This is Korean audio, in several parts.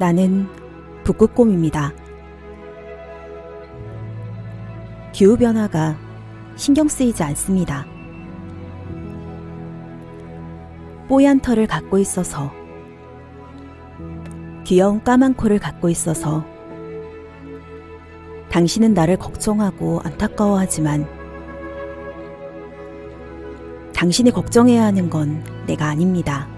나는 북극곰입니다. 기후변화가 신경 쓰이지 않습니다. 뽀얀 털을 갖고 있어서, 귀여운 까만 코를 갖고 있어서, 당신은 나를 걱정하고 안타까워하지만, 당신이 걱정해야 하는 건 내가 아닙니다.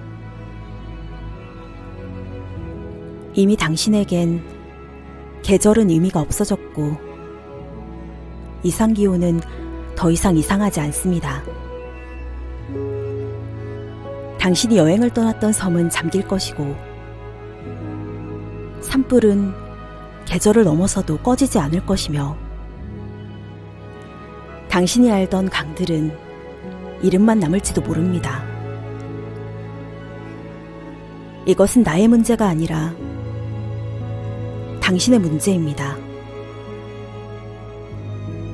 이미 당신에겐 계절은 의미가 없어졌고, 이상 기온은 더 이상 이상하지 않습니다. 당신이 여행을 떠났던 섬은 잠길 것이고, 산불은 계절을 넘어서도 꺼지지 않을 것이며, 당신이 알던 강들은 이름만 남을지도 모릅니다. 이것은 나의 문제가 아니라 당신의 문제입니다.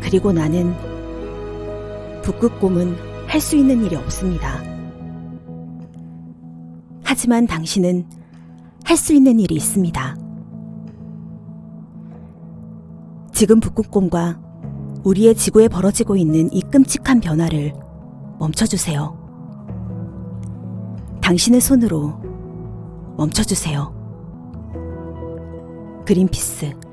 그리고 나는 북극곰은 할 수 있는 일이 없습니다. 하지만 당신은 할 수 있는 일이 있습니다. 지금 북극곰과 우리의 지구에 벌어지고 있는 이 끔찍한 변화를 멈춰주세요. 당신의 손으로 멈춰주세요. Greenpeace'si